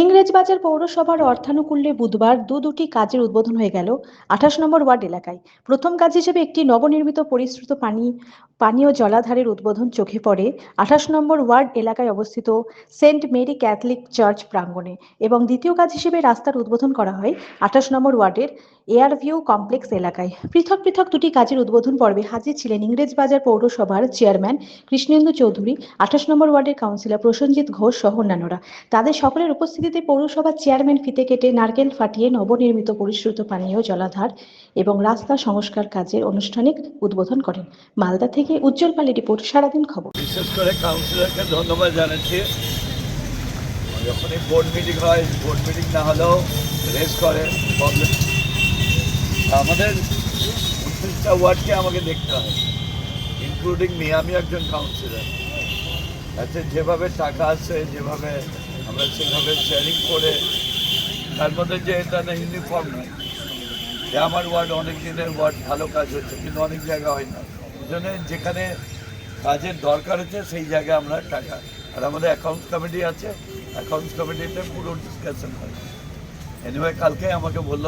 ইংরেজবাজার পৌরসভার অর্থানুকূল্যে বুধবার দু দুটি কাজের উদ্বোধন হয়ে গেল আঠাশ নম্বর ওয়ার্ড এলাকায়। প্রথম কাজ হিসেবে একটি নবনির্মিত পরিশ্রুত পানি, পানীয় জলাধারের উদ্বোধন চোখে পড়ে আঠাশ নম্বর ওয়ার্ড এলাকায় অবস্থিত সেন্ট মেরি ক্যাথলিক চার্চ প্রাঙ্গণে এবং দ্বিতীয় কাজ হিসেবে রাস্তার উদ্বোধন করা হয় আঠাশ নম্বর ওয়ার্ডের এয়ারভিউ কমপ্লেক্স এলাকায়। পৃথক পৃথক দুটি কাজের উদ্বোধন পর্বে হাজির ছিলেন ইংরেজবাজার পৌরসভার চেয়ারম্যান কৃষ্ণেন্দু চৌধুরী, আঠাশ নম্বর ওয়ার্ডের কাউন্সিলর প্রসেনজিৎ ঘোষ সহ অন্যান্যরা। তাদের সকলের উপস্থিতিতে পৌরসভার চেয়ারম্যান ফিতে কেটে নারকেল ফাটিয়ে নবনির্মিত পরিশ্রুত পানীয় জলাধার এবং রাস্তা সংস্কার কাজের আনুষ্ঠানিক উদ্বোধন করেন। মালদা থেকে উজ্জ্বল পালি রিপোর্ট, সারাদিন খবর। বিশেষ করে কাউন্সিলরকে ধন্যবাদ জানাচ্ছি। যখনই বোর্ড মিটিং হয় বোর্ড মিটিং না হলেও রেস করে আমাদের উনত্রিশটা ওয়ার্ডকে আমাকে দেখতে হয় ইনক্লুডিং মি আমি একজন কাউন্সিলর তাতে যেভাবে টাকা আসছে যেভাবে আমরা সেভাবে শেয়ারিং করে, তার মধ্যে যে এটা না ইউনিফর্ম নয় যে আমার ওয়ার্ড অনেক দিনের ওয়ার্ড ভালো কাজ হচ্ছে, কিন্তু অনেক জায়গা হয় না। জন্য যেখানে কাজের দরকার হচ্ছে, সেই জায়গায় আমরা টাকা। আর আমাদের অ্যাকাউন্টস কমিটি আছে অ্যাকাউন্টস কমিটিতে পুরো ডিসকাশন হয়। এনিওয়ে কালকে আমাকে বলল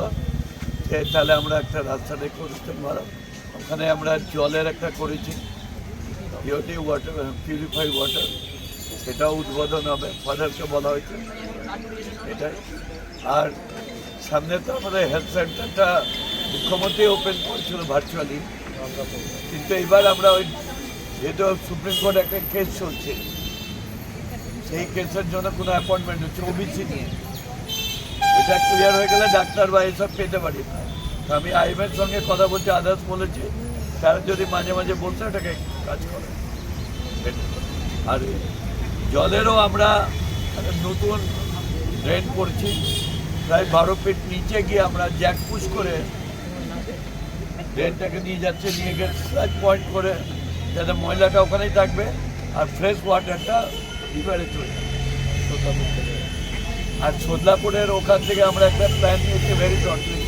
যে, তাহলে আমরা একটা রাস্তাটা করতে পারো ওখানে আমরা জলের একটা করেছি পিওটি ওয়াটার পিউরিফাই ওয়াটার সেটাও উদ্বোধন হবে ফাদারকে বলা হয়েছে। এটাই। আর সামনে তো আমাদের হেলথ সেন্টারটা মুখ্যমন্ত্রী ওপেন করেছিল ভার্চুয়ালি কিন্তু এবার আমরা ওই যেহেতু সুপ্রিম কোর্ট একটা কেস চলছে, সেই কেসের জন্য কোনো অ্যাপয়েন্টমেন্ট হচ্ছে ওবিসি নিয়ে। এটা ক্লিয়ার হয়ে গেলে ডাক্তার বা এসব পেতে পারি না। আমি আইএমের সঙ্গে কথা বলছি আদার্স বলেছি, তারা যদি মাঝে মাঝে বলছে, ওটাকে কাজ করে। আর জলেরও আমরা নতুন ড্রেন করছি। প্রায় বারো ফিট নিচে গিয়ে আমরা জ্যাক পুশ করে ড্রেনটাকে নিয়ে যাচ্ছে, নিয়ে গিয়ে ফ্ল্যাট পয়েন্ট করে যাতে ময়লাটা ওখানেই থাকবে আর ফ্রেশ ওয়াটারটা রিভারে চলে যাবে। আর সোদলাপুরের ওখান থেকে আমরা একটা প্ল্যান নিয়েছি ভেরি শর্টলি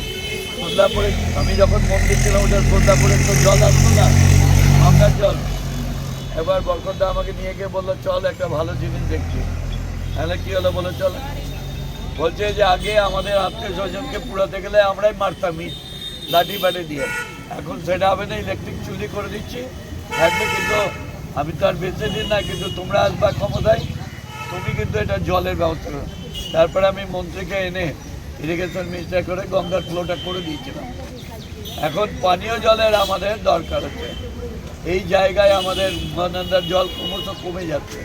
সোদলাপুরে আমি যখন মন্দির ছিলাম, ওটা সোদলাপুরে তো জল আসতো না গঙ্গার জল। এবার বরকতদা আমাকে নিয়ে গিয়ে বলল, চল একটা ভালো জিনিস দেখছি। তাহলে কী হলো বলো, চল। বলছে যে, আগে আমাদের আত্মীয় স্বজনকে পুরাতে গেলে আমরাই মারতাম ইট, লাঠি বাটি দিয়ে। এখন সেটা হবে না, ইলেকট্রিক চুরি করে দিচ্ছি, থাকবে কিন্তু আমি তো আর বেঁচে দিন না, কিন্তু তোমরা আসবা ক্ষমতায়, তুমি কিন্তু এটা জলের ব্যবস্থা করো। তারপরে আমি মন্ত্রীকে এনে ইরিগেশন মিনিস্টার করে গঙ্গার ফ্লোটা করে দিয়েছিলাম। এখন পানীয় জলের আমাদের দরকার হচ্ছে এই জায়গায় আমাদের মহানন্দার জল ক্রমশ কমে যাচ্ছে।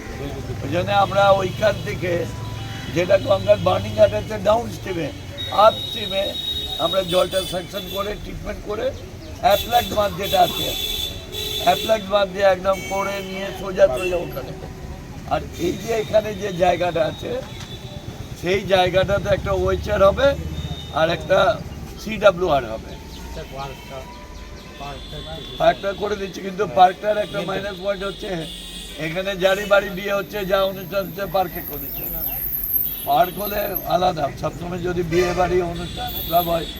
ওই জন্য আমরা ওইখান থেকে যেটা গঙ্গার বার্নিং ঘাট আছে ডাউন স্ট্রিমে আপ স্ট্রিমে আমরা জলটা সেকশন করে ট্রিটমেন্ট করে অ্যাপ্লাক বাঁধ যেটা আছে অ্যাপ্লাক বাঁধ দিয়ে একদম করে নিয়ে সোজা সোজা ওখানে। আর এই যে এখানে যে জায়গাটা আছে, সেই জায়গাটাতে একটা ওয়েচার হবে আর একটা সিডাব্লিউআর হবে। পার্কটা করে দিচ্ছি কিন্তু পার্কটার একটা মাইনাস পয়েন্ট হচ্ছে এখানে যারই বাড়ি বিয়ে হচ্ছে যা অনুষ্ঠান হচ্ছে পার্কে করেছে। পার্ক হলে আলাদা সবসময় যদি বিয়ে বাড়ি অনুষ্ঠান সব হয়।